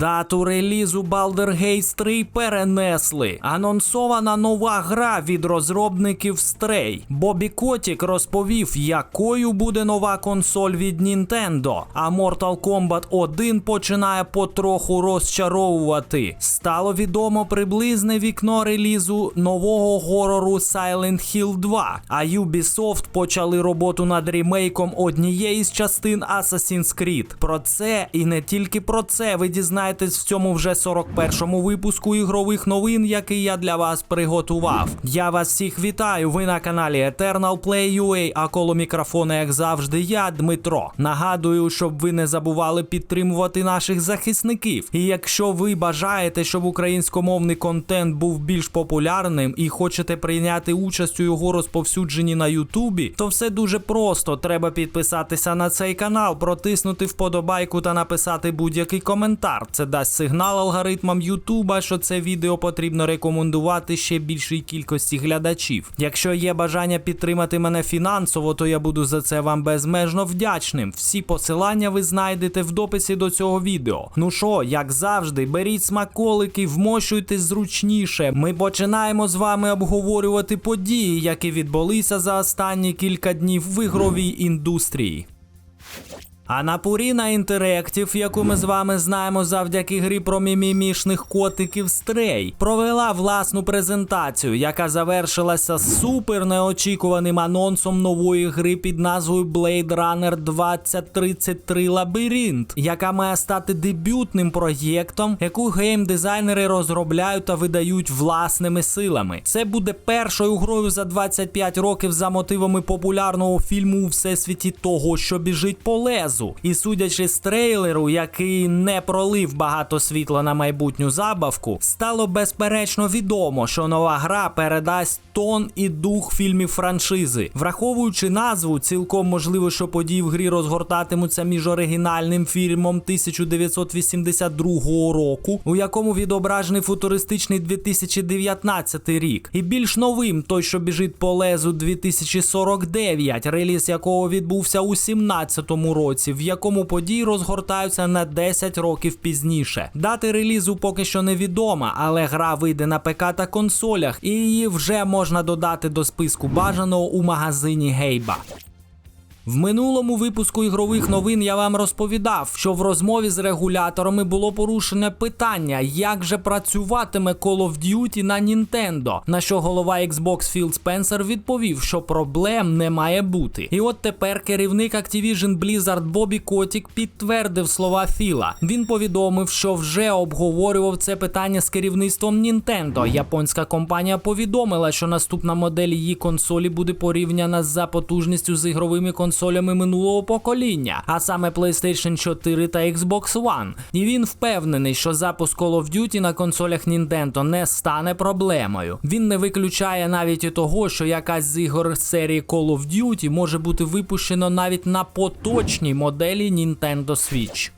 Дату релізу Baldur's Gate 3 перенесли. Анонсована нова гра від розробників Stray. Бобі Котік розповів, якою буде нова консоль від Nintendo. А Mortal Kombat 1 починає потроху розчаровувати. Стало відомо приблизне вікно релізу нового горору Silent Hill 2. А Ubisoft почали роботу над ремейком однієї з частин Assassin's Creed. Про це і не тільки про це ви дізнаєтесь в цьому вже 41-му випуску ігрових новин, який я для вас приготував. Я вас всіх вітаю. Ви на каналі Eternal Play UA, а коло мікрофона, як завжди, я Дмитро. Нагадую, щоб ви не забували підтримувати наших захисників. І якщо ви бажаєте, щоб українськомовний контент був більш популярним і хочете прийняти участь у його розповсюдженні на Ютубі, то все дуже просто. Треба підписатися на цей канал, протиснути вподобайку та написати будь-який коментар. Це дасть сигнал алгоритмам Ютуба, що це відео потрібно рекомендувати ще більшій кількості глядачів. Якщо є бажання підтримати мене фінансово, то я буду за це вам безмежно вдячним. Всі посилання ви знайдете в дописі до цього відео. Ну що, як завжди, беріть смаколики, вмощуйтесь зручніше. Ми починаємо з вами обговорювати події, які відбулися за останні кілька днів в ігровій індустрії. А на Purina Interactive, яку ми з вами знаємо завдяки грі про мімімішних котиків Stray, провела власну презентацію, яка завершилася супер неочікуваним анонсом нової гри під назвою Blade Runner 2033 Labyrinth, яка має стати дебютним проєктом, яку геймдизайнери розробляють та видають власними силами. Це буде першою грою за 25 років за мотивами популярного фільму у всесвіті того, що біжить по лезу. І судячи з трейлеру, який не пролив багато світла на майбутню забавку, стало безперечно відомо, що нова гра передасть тон і дух фільмів франшизи. Враховуючи назву, цілком можливо, що події в грі розгортатимуться між оригінальним фільмом 1982 року, у якому відображений футуристичний 2019 рік, і більш новим той, що біжить по лезу 2049, реліз якого відбувся у 17-му році, в якому події розгортаються на 10 років пізніше. Дати релізу поки що невідома, але гра вийде на ПК та консолях, і її вже можна додати до списку бажаного у магазині Гейба. В минулому випуску ігрових новин я вам розповідав, що в розмові з регуляторами було порушене питання, як же працюватиме Call of Duty на Nintendo, на що голова Xbox Філ Спенсер відповів, що проблем не має бути. І от тепер керівник Activision Blizzard Бобі Котік підтвердив слова Філа. Він повідомив, що вже обговорював це питання з керівництвом Nintendo. Японська компанія повідомила, що наступна модель її консолі буде порівняна за потужністю з ігровими консолями минулого покоління, а саме PlayStation 4 та Xbox One. І він впевнений, що запуск Call of Duty на консолях Nintendo не стане проблемою. Він не виключає навіть і того, що якась з ігор серії Call of Duty може бути випущено навіть на поточній моделі Nintendo Switch.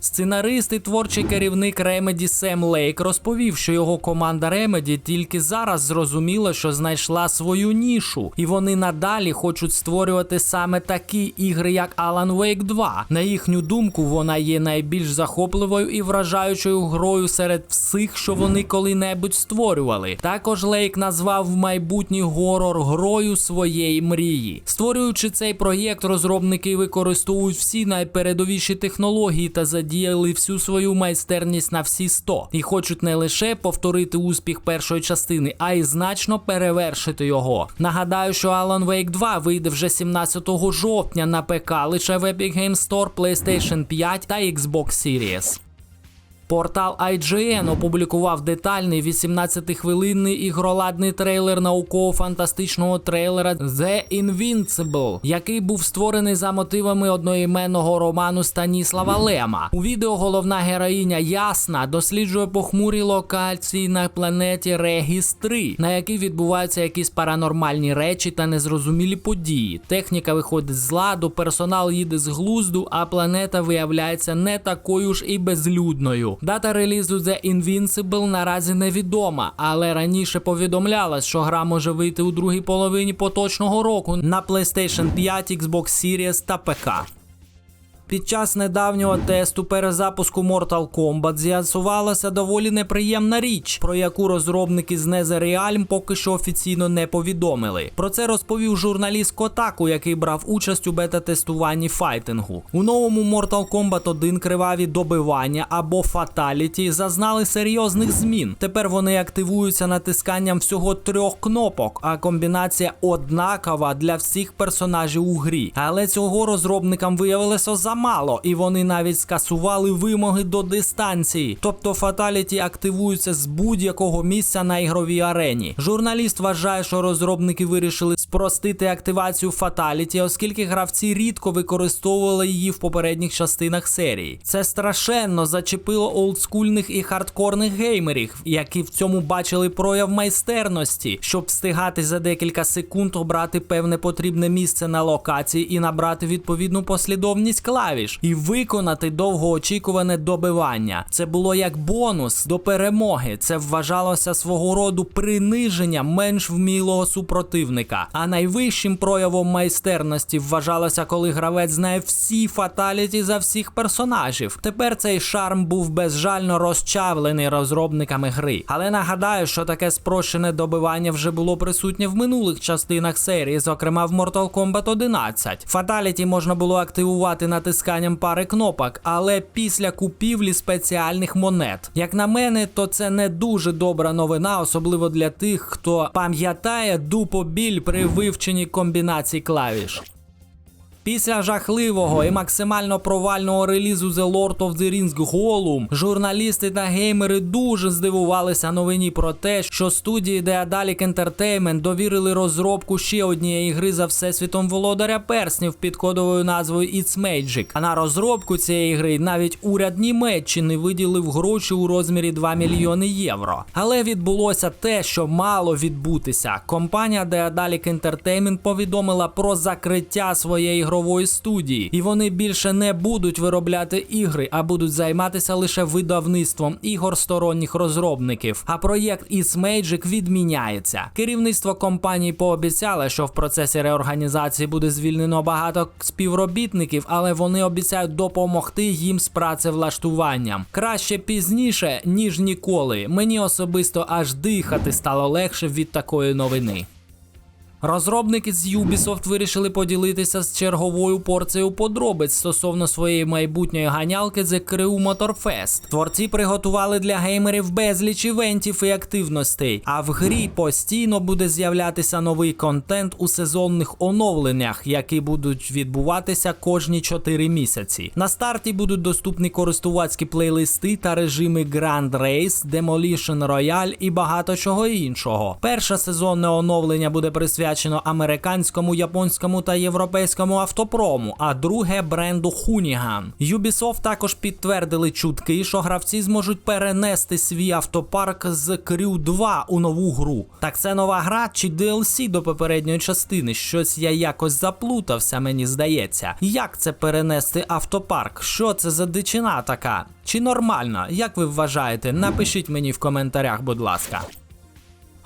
Сценарист і творчий керівник Remedy Сем Лейк розповів, що його команда Remedy тільки зараз зрозуміла, що знайшла свою нішу, і вони надалі хочуть створювати саме такі ігри, як Alan Wake 2. На їхню думку, вона є найбільш захопливою і вражаючою грою серед всіх, що вони коли-небудь створювали. Також Лейк назвав майбутній горор грою своєї мрії. Створюючи цей проєкт, розробники використовують всі найпередовіші технології та задіяли всю свою майстерність на всі 100 і хочуть не лише повторити успіх першої частини, а й значно перевершити його. Нагадаю, що Alan Wake 2 вийде вже 17 жовтня на ПК лише в Epic Games Store, PlayStation 5 та Xbox Series. Портал IGN опублікував детальний 18-хвилинний ігроладний трейлер науково-фантастичного трейлера The Invincible, який був створений за мотивами одноіменного роману Станіслава Лема. У відео головна героїня Ясна досліджує похмурі локації на планеті Регіс 3, на якій відбуваються якісь паранормальні речі та незрозумілі події. Техніка виходить з ладу, персонал їде з глузду, а планета виявляється не такою ж і безлюдною. Дата релізу The Invincible наразі невідома, але раніше повідомлялось, що гра може вийти у другій половині поточного року на PlayStation 5, Xbox Series та ПК. Під час недавнього тесту перезапуску Mortal Kombat з'ясувалася доволі неприємна річ, про яку розробники з NetherRealm поки що офіційно не повідомили. Про це розповів журналіст Котаку, який брав участь у бета-тестуванні файтингу. У новому Mortal Kombat 1 криваві добивання або фаталіті зазнали серйозних змін. Тепер вони активуються натисканням всього трьох кнопок, а комбінація однакова для всіх персонажів у грі. Але цього розробникам виявилося замало, і вони навіть скасували вимоги до дистанції. Тобто фаталіті активуються з будь-якого місця на ігровій арені. Журналіст вважає, що розробники вирішили спростити активацію фаталіті, оскільки гравці рідко використовували її в попередніх частинах серії. Це страшенно зачепило олдскульних і хардкорних геймерів, які в цьому бачили прояв майстерності, щоб встигати за декілька секунд обрати певне потрібне місце на локації і набрати відповідну послідовність клавіш і виконати довгоочікуване добивання. Це було як бонус до перемоги. Це вважалося свого роду приниженням менш вмілого супротивника. А найвищим проявом майстерності вважалося, коли гравець знає всі фаталіті за всіх персонажів. Тепер цей шарм був безжально розчавлений розробниками гри. Але нагадаю, що таке спрощене добивання вже було присутнє в минулих частинах серії, зокрема в Mortal Kombat 11. Фаталіті можна було активувати натисканням пари кнопок, але після купівлі спеціальних монет. Як на мене, то це не дуже добра новина, особливо для тих, хто пам'ятає дупобіль при вивченні комбінацій клавіш. Після жахливого і максимально провального релізу The Lord of the Rings Gollum, журналісти та геймери дуже здивувалися новині про те, що студії Daedalic Entertainment довірили розробку ще однієї гри за всесвітом володаря перснів під кодовою назвою It's Magic. А на розробку цієї гри навіть уряд Німеччини виділив гроші у розмірі 2 мільйони євро. Але відбулося те, що мало відбутися. Компанія Daedalic Entertainment повідомила про закриття своєї ігрової студії, і вони більше не будуть виробляти ігри, а будуть займатися лише видавництвом ігор сторонніх розробників. А проєкт It's Magic відміняється. Керівництво компанії пообіцяло, що в процесі реорганізації буде звільнено багато співробітників, але вони обіцяють допомогти їм з працевлаштуванням. Краще пізніше ніж ніколи. Мені особисто аж дихати стало легше від такої новини. Розробники з Ubisoft вирішили поділитися з черговою порцією подробиць стосовно своєї майбутньої ганялки The Crew Motorfest. Творці приготували для геймерів безліч івентів і активностей, а в грі постійно буде з'являтися новий контент у сезонних оновленнях, які будуть відбуватися кожні 4 місяці. На старті будуть доступні користувацькі плейлисти та режими Grand Race, Demolition Royale і багато чого іншого. Перше сезонне оновлення буде присвячено американському, японському та європейському автопрому, а друге бренду Hunigan. Ubisoft також підтвердили чутки, що гравці зможуть перенести свій автопарк з Crew 2 у нову гру. Так це нова гра чи DLC до попередньої частини? Щось я якось заплутався, мені здається. Як це перенести автопарк? Що це за дичина така? Чи нормально? Як ви вважаєте? Напишіть мені в коментарях, будь ласка.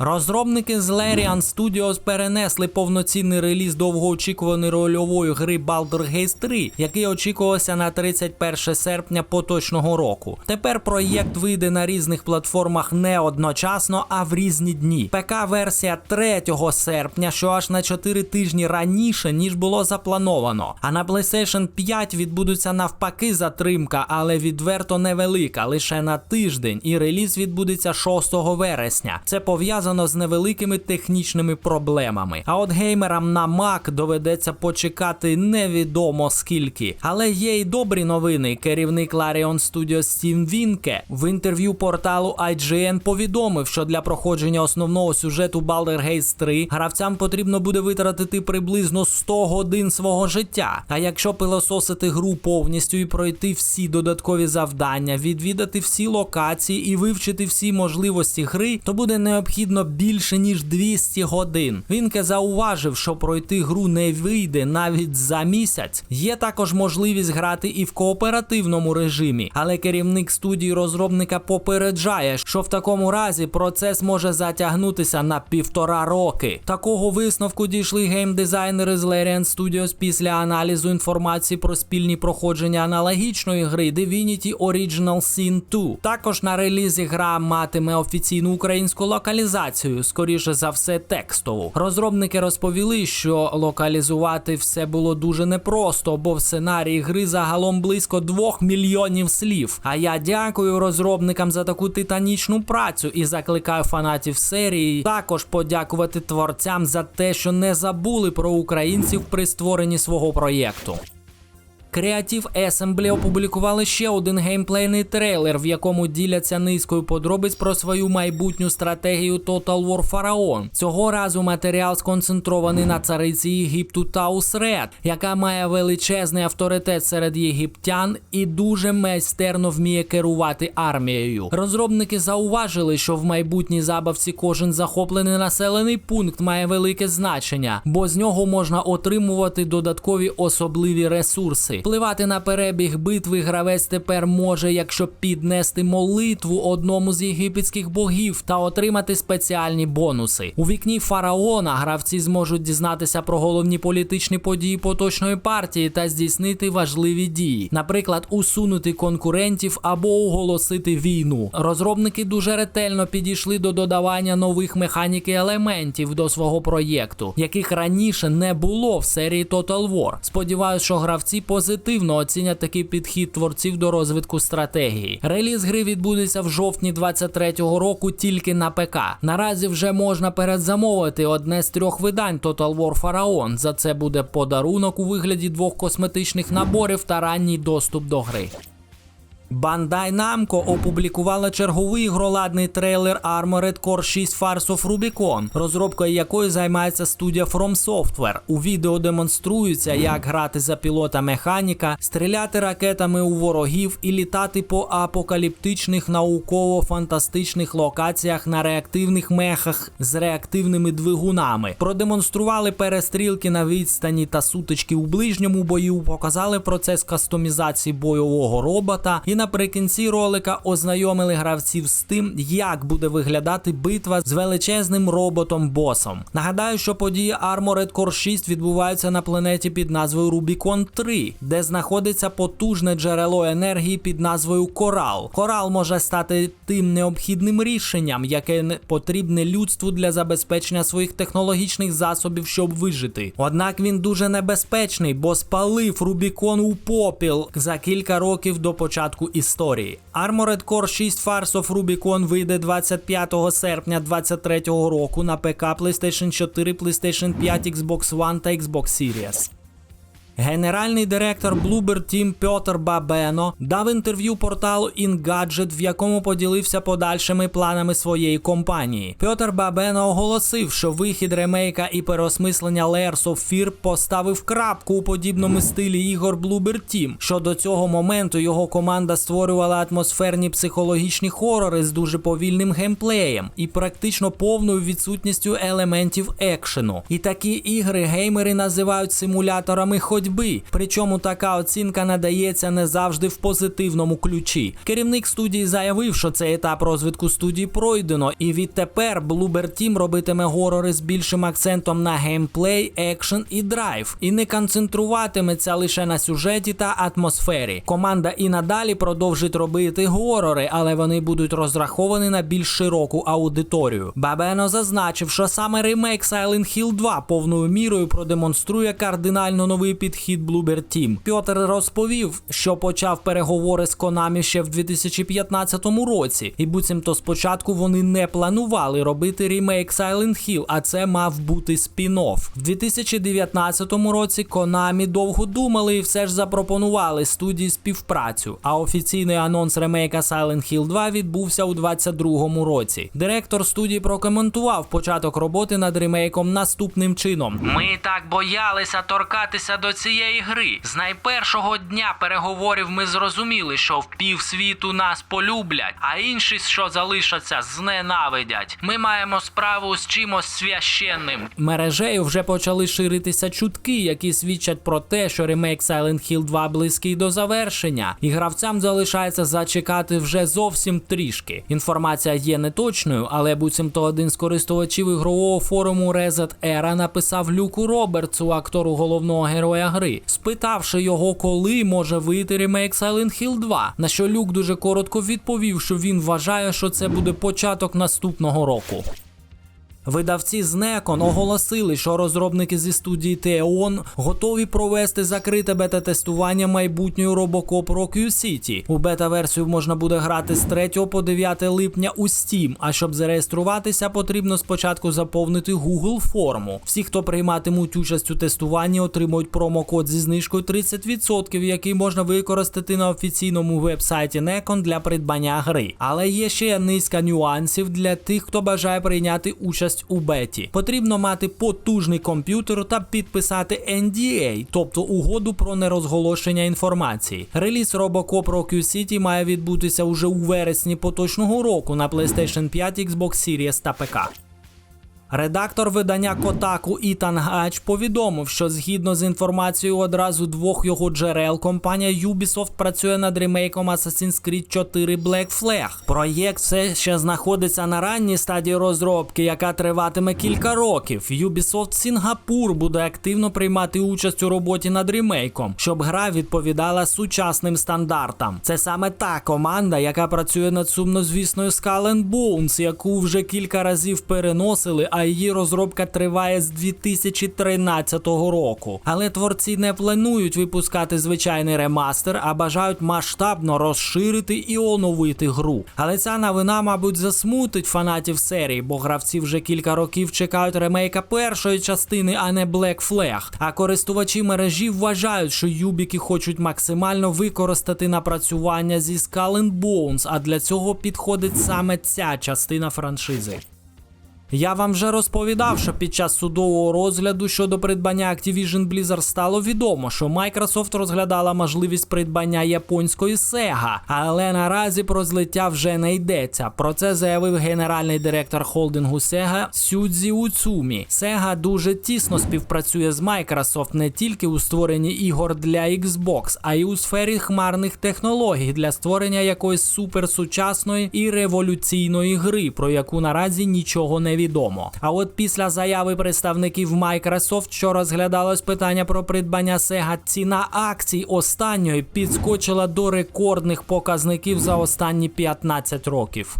Розробники з Larian Studios перенесли повноцінний реліз довгоочікуваної рольової гри Baldur's Gate 3, який очікувався на 31 серпня поточного року. Тепер проєкт вийде на різних платформах не одночасно, а в різні дні. ПК-версія 3 серпня, що аж на 4 тижні раніше, ніж було заплановано. А на PlayStation 5 відбудеться навпаки затримка, але відверто невелика, лише на тиждень, і реліз відбудеться 6 вересня. Це пов'язано з невеликими технічними проблемами. А от геймерам на Mac доведеться почекати невідомо скільки. Але є й добрі новини. Керівник Larian Studios Стів Вінке в інтерв'ю порталу IGN повідомив, що для проходження основного сюжету Baldur's Gate 3 гравцям потрібно буде витратити приблизно 100 годин свого життя. А якщо пилососити гру повністю і пройти всі додаткові завдання, відвідати всі локації і вивчити всі можливості гри, то буде необхідно потрібно більше ніж 200 годин. Вінке зауважив, що пройти гру не вийде навіть за місяць. Є також можливість грати і в кооперативному режимі, але керівник студії розробника попереджає, що в такому разі процес може затягнутися на півтора роки. Такого висновку дійшли геймдизайнери з Larian Studios після аналізу інформації про спільні проходження аналогічної гри Divinity Original Sin 2. Також на релізі гра матиме офіційну українську локалізацію, скоріше за все, текстову. Розробники розповіли, що локалізувати все було дуже непросто, бо в сценарії гри загалом близько 2 мільйонів слів. А я дякую розробникам за таку титанічну працю і закликаю фанатів серії також подякувати творцям за те, що не забули про українців при створенні свого проєкту. Creative Assembly опублікували ще один геймплейний трейлер, в якому діляться низкою подробиць про свою майбутню стратегію Total War Pharaon. Цього разу матеріал сконцентрований на цариці Єгипту Таус Ред, яка має величезний авторитет серед єгиптян і дуже майстерно вміє керувати армією. Розробники зауважили, що в майбутній забавці кожен захоплений населений пункт має велике значення, бо з нього можна отримувати додаткові особливі ресурси. Впливати на перебіг битви гравець тепер може, якщо піднести молитву одному з єгипетських богів та отримати спеціальні бонуси. У вікні фараона гравці зможуть дізнатися про головні політичні події поточної партії та здійснити важливі дії, наприклад, усунути конкурентів або оголосити війну. Розробники дуже ретельно підійшли до додавання нових механік і елементів до свого проєкту, яких раніше не було в серії Total War. Сподіваюсь, що гравці позитивно оцінять такий підхід творців до розвитку стратегії. Реліз гри відбудеться в жовтні 23-го року тільки на ПК. Наразі вже можна передзамовити одне з трьох видань Total War Pharaon. За це буде подарунок у вигляді двох косметичних наборів та ранній доступ до гри. Bandai Namco опублікувала черговий ігроладний трейлер Armored Core 6 Fars of Rubicon, розробкою якої займається студія From Software. У відео демонструється, як грати за пілота механіка, стріляти ракетами у ворогів і літати по апокаліптичних науково-фантастичних локаціях на реактивних мехах з реактивними двигунами. Продемонстрували перестрілки на відстані та сутички у ближньому бою, показали процес кастомізації бойового робота і наприкінці ролика ознайомили гравців з тим, як буде виглядати битва з величезним роботом-босом. Нагадаю, що події Armored Core 6 відбуваються на планеті під назвою Rubicon 3, де знаходиться потужне джерело енергії під назвою Корал. Корал може стати тим необхідним рішенням, яке не потрібне людству для забезпечення своїх технологічних засобів, щоб вижити. Однак він дуже небезпечний, бо спалив Рубікон у попіл за кілька років до початку історії. Armored Core 6 Fars of Rubicon вийде 25 серпня 2023 року на ПК, PlayStation 4, PlayStation 5, Xbox One та Xbox Series. Генеральний директор Bloober Team Пьотр Бабено дав інтерв'ю порталу InGadget, в якому поділився подальшими планами своєї компанії. Пьотр Бабено оголосив, що вихід ремейка і переосмислення Layers of Fear поставив крапку у подібному стилі ігор Bloober Team. Що до цього моменту його команда створювала атмосферні психологічні хорори з дуже повільним геймплеєм і практично повною відсутністю елементів екшену. І такі ігри геймери називають симуляторами ходьби. Причому така оцінка надається не завжди в позитивному ключі. Керівник студії заявив, що цей етап розвитку студії пройдено, і відтепер Bloober Team робитиме горори з більшим акцентом на геймплей, екшен і драйв, і не концентруватиметься лише на сюжеті та атмосфері. Команда і надалі продовжить робити горори, але вони будуть розраховані на більш широку аудиторію. Бабено зазначив, що саме ремейк Silent Hill 2 повною мірою продемонструє кардинально новий підхід Bloober Team. Пьотер розповів, що почав переговори з Konami ще в 2015 році, і буцімто спочатку вони не планували робити ремейк Silent Hill, а це мав бути спін-офф. В 2019 році Konami довго думали і все ж запропонували студії співпрацю. А офіційний анонс ремейка Silent Hill 2 відбувся у 2022 році. Директор студії прокоментував початок роботи над ремейком наступним чином: Ми так боялися торкатися до цієї гри. З найпершого дня переговорів ми зрозуміли, що в півсвіту нас полюблять, а інші, що залишаться, зненавидять. Ми маємо справу з чимось священним. Мережею вже почали ширитися чутки, які свідчать про те, що ремейк Silent Hill 2 близький до завершення, і гравцям залишається зачекати вже зовсім трішки. Інформація є неточною, але буцімто один з користувачів ігрового форуму Reset Era написав Люку Робертсу, актору головного героя гри, спитавши його, коли може вийти ремейк Silent Hill 2, на що Люк дуже коротко відповів, що він вважає, що це буде початок наступного року. Видавці з Некон оголосили, що розробники зі студії Теон готові провести закрите бета-тестування майбутньої Robocop Rock City. У бета-версію можна буде грати з 3 по 9 липня у Steam, а щоб зареєструватися, потрібно спочатку заповнити Google форму. Всі, хто прийматимуть участь у тестуванні, отримують промокод зі знижкою 30%, який можна використати на офіційному вебсайті Некон для придбання гри. Але є ще низка нюансів для тих, хто бажає прийняти участь у беті. Потрібно мати потужний комп'ютер та підписати NDA, тобто угоду про нерозголошення інформації. Реліз Robocop Rock City має відбутися уже у вересні поточного року на PlayStation 5, Xbox Series та ПК. Редактор видання Kotaku Ітан Гач повідомив, що згідно з інформацією одразу двох його джерел, компанія Ubisoft працює над ремейком Assassin's Creed 4 Black Flag. Проєкт все ще знаходиться на ранній стадії розробки, яка триватиме кілька років. Ubisoft Сінгапур буде активно приймати участь у роботі над ремейком, щоб гра відповідала сучасним стандартам. Це саме та команда, яка працює над сумнозвісною Skull and Bones, яку вже кілька разів переносили. а її розробка триває з 2013 року. Але творці не планують випускати звичайний ремастер, а бажають масштабно розширити і оновити гру. Але ця новина, мабуть, засмутить фанатів серії, бо гравці вже кілька років чекають ремейка першої частини, а не Black Flag. А користувачі мережі вважають, що юбіки хочуть максимально використати напрацювання зі Skull and Bones, а для цього підходить саме ця частина франшизи. Я вам вже розповідав, що під час судового розгляду щодо придбання Activision Blizzard стало відомо, що Microsoft розглядала можливість придбання японської Sega, але наразі про злиття вже не йдеться. Про це заявив генеральний директор холдингу Sega Сюдзі Уцумі. Sega дуже тісно співпрацює з Microsoft не тільки у створенні ігор для Xbox, а й у сфері хмарних технологій для створення якоїсь суперсучасної і революційної гри, про яку наразі нічого не невідомо. А от після заяви представників Microsoft, що розглядалось питання про придбання Sega, ціна акцій останньої підскочила до рекордних показників за останні 15 років.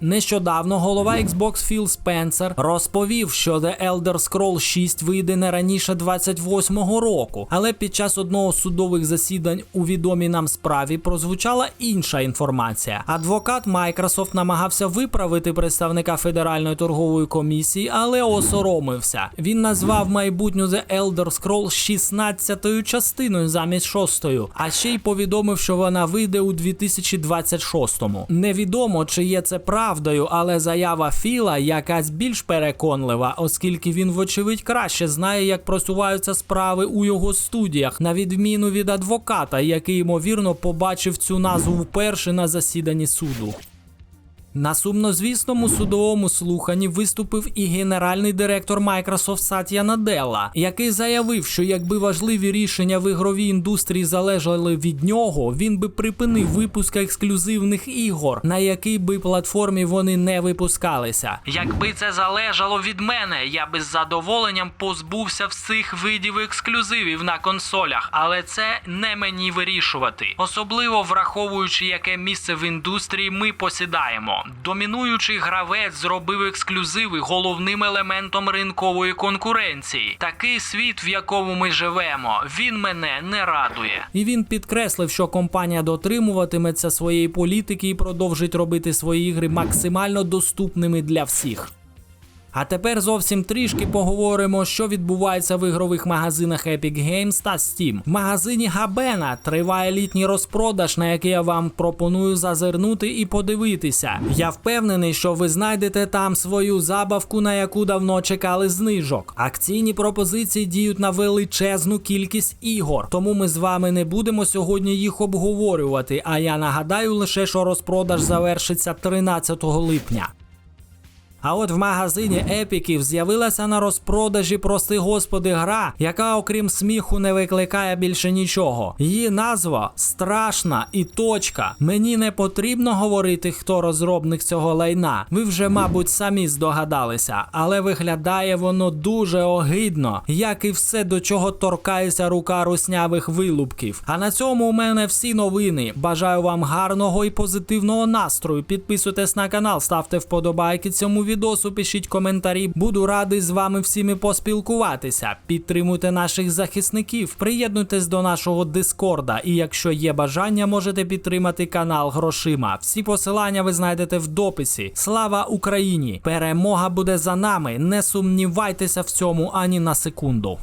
Нещодавно голова Xbox Філ Спенсер розповів, що The Elder Scrolls 6 вийде не раніше 28-го року, але під час одного з судових засідань у відомій нам справі прозвучала інша інформація. Адвокат Microsoft намагався виправити представника Федеральної торгової комісії, але осоромився. Він назвав майбутню The Elder Scrolls 16-ю частиною замість 6-ю, а ще й повідомив, що вона вийде у 2026-му. Невідомо, чи є це правда правдою, але заява Філа якась більш переконлива, оскільки він, вочевидь, краще знає, як просуваються справи у його студіях, на відміну від адвоката, який ймовірно побачив цю назву вперше на засіданні суду. На сумнозвісному судовому слуханні виступив і генеральний директор Microsoft Сатя Наделла, який заявив, що якби важливі рішення в ігровій індустрії залежали від нього, він би припинив випуск ексклюзивних ігор, на якій би платформі вони не випускалися. Якби це залежало від мене, я би з задоволенням позбувся всіх видів ексклюзивів на консолях, але це не мені вирішувати, особливо враховуючи, яке місце в індустрії ми посідаємо. Домінуючий гравець зробив ексклюзиви головним елементом ринкової конкуренції. Такий світ, в якому ми живемо, він мене не радує. І він підкреслив, що компанія дотримуватиметься своєї політики і продовжить робити свої ігри максимально доступними для всіх. А тепер зовсім трішки поговоримо, що відбувається в ігрових магазинах Epic Games та Steam. В магазині Габена триває літній розпродаж, на який я вам пропоную зазирнути і подивитися. Я впевнений, що ви знайдете там свою забавку, на яку давно чекали знижок. Акційні пропозиції діють на величезну кількість ігор, тому ми з вами не будемо сьогодні їх обговорювати. А я нагадаю лише, що розпродаж завершиться 13 липня. А от в магазині епіків з'явилася на розпродажі, прости господи, гра, яка, окрім сміху, не викликає більше нічого. Її назва страшна і точка. Мені не потрібно говорити, хто розробник цього лайна. Ви вже, мабуть, самі здогадалися, але виглядає воно дуже огидно, як і все, до чого торкається рука руснявих вилупків. А на цьому у мене всі новини. Бажаю вам гарного і позитивного настрою. Підписуйтесь на канал, ставте вподобайки цьому відосу, пишіть коментарі. Буду радий з вами всіми поспілкуватися. Підтримуйте наших захисників, приєднуйтесь до нашого дискорда. І якщо є бажання, можете підтримати канал грошима. Всі посилання ви знайдете в дописі. Слава Україні! Перемога буде за нами. Не сумнівайтеся в цьому ані на секунду.